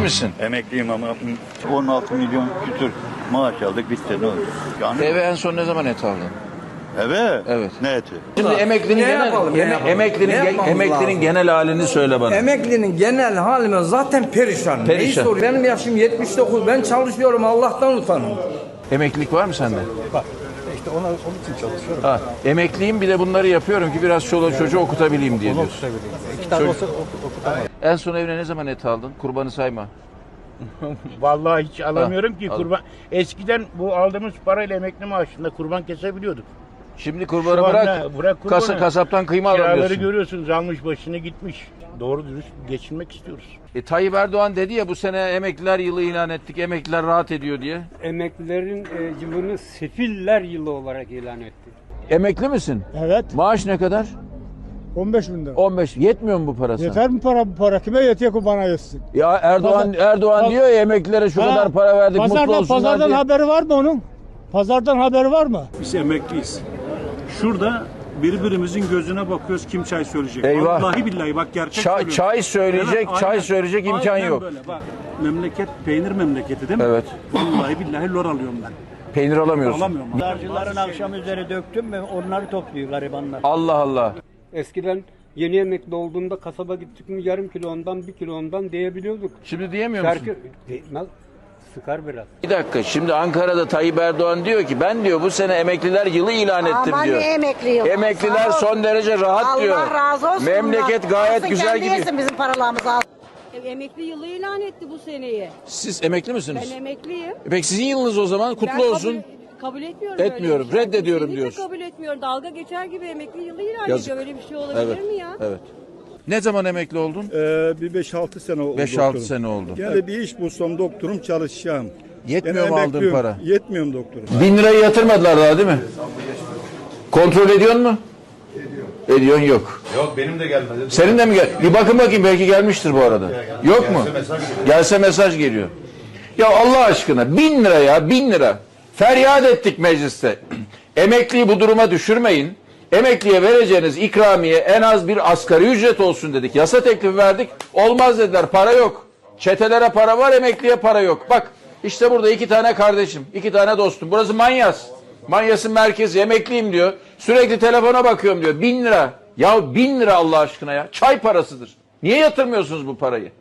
Emekli misin? Emekliyim ama 16 milyon kütür maaş aldık bitti ne oldu? Yani Eve en son ne zaman et aldın? eve Evet. ne eti? Şimdi emeklinin Ne genel yapalım, ne yapalım? emeklinin Ne ge- yapmamız emeklinin lazım? genel halini söyle bana. Emeklinin genel halime zaten perişan. Perişan. Neyi soruyor? Benim yaşım 79. Ben çalışıyorum Allah'tan utanın. Emeklilik var mı sende? Var. İşte ona, onun için çalışıyorum. Ha, emekliyim bir de bunları yapıyorum ki biraz çoluğu çocuğu okutabileyim diye diyorsun. Çocuk- En son evine ne zaman et aldın? Kurbanı sayma. Vallahi hiç alamıyorum ki al. kurban. Eskiden bu aldığımız parayla emekli maaşında kurban kesebiliyorduk. Şimdi kurbanı Şu anda bırak. bırak kurbanı. Kasa, kasaptan kıyma Kiraları alamıyorsun. görüyorsunuz almış başını gitmiş. Doğru dürüst geçinmek istiyoruz. E, Tayyip Erdoğan dedi ya bu sene emekliler yılı ilan ettik. Emekliler rahat ediyor diye. emeklilerin e, yılını sefiller yılı olarak ilan etti. Emekli misin? Evet. Maaş ne kadar? 15 bin lira. 15. Yetmiyor mu bu parası? Yeter mi para bu para? Kime yetiyor ki bana yetsin? Ya Erdoğan Erdoğan Paz- diyor ya emeklilere şu Ha, kadar para verdik mutlu Pazardan, olsunlar pazardan diye. haberi var mı onun? Pazardan haberi var mı? Biz emekliyiz. Şurada birbirimizin gözüne bakıyoruz kim çay söyleyecek. Eyvah. Vallahi billahi bak gerçek Çay, söylüyorum. çay söyleyecek, Evet, çay aynen. söyleyecek imkan Aynen yok. Böyle, bak. Memleket peynir memleketi değil mi? Evet. Vallahi billahi lor alıyorum ben. Peynir alamıyorsun. Alamıyorum. Pazarcıların akşam üzeri döktüm mü onları topluyor garibanlar. Allah Allah. Eskiden yeni emekli olduğunda kasaba gittik mi yarım kilo ondan bir kilo ondan diyebiliyorduk. Şimdi diyemiyor musun? Şarkı değmez, sıkar biraz. Bir dakika şimdi Ankara'da Tayyip Erdoğan diyor ki ben diyor bu sene emekliler yılı ilan ettim Aman diyor. ne emekli yılı. Emekliler Sağ son derece rahat Allah diyor. razı olsun. Memleket bundan. gayet Alsın güzel kendi gidiyor. yesin bizim paralarımızı al. Emekli yılı ilan etti bu seneyi. Siz emekli misiniz? Ben emekliyim. Peki sizin yılınız o zaman kutlu Ben olsun. Kabul, kabul etmiyorum Etmiyorum, böyle bir şey. reddediyorum Kesinlikle diyorsun. kabul etmiyorum. Dalga geçer gibi emekli yılı ilan Yazık. ediyor. Öyle bir şey olabilir Evet. mi ya? Evet. Ne zaman emekli oldun? Ee, bir 5-6 sene oldu. 5-6 doktorum. sene oldu. Gene bir iş bulsam doktorum çalışacağım. Yetmiyor mu aldığın emekliyim. para? Yetmiyor mu doktorum? Bin lirayı yatırmadılar daha değil mi? Kontrol ediyorsun mu? Ediyorsun yok. Yok benim de gelmedi. Senin de mi gel? Bir bakın bakayım belki gelmiştir bu arada. Yok mu? Gelse mesaj geliyor. Ya Allah aşkına bin lira ya bin lira. Feryat ettik mecliste. Emekliyi bu duruma düşürmeyin. Emekliye vereceğiniz ikramiye en az bir asgari ücret olsun dedik. Yasa teklifi verdik. Olmaz dediler. Para yok. Çetelere para var, emekliye para yok. Bak işte burada iki tane kardeşim, iki tane dostum. Burası Manyas. Manyas'ın merkezi, emekliyim diyor. Sürekli telefona bakıyorum diyor. Bin lira. Ya bin lira Allah aşkına ya. Çay parasıdır. Niye yatırmıyorsunuz bu parayı?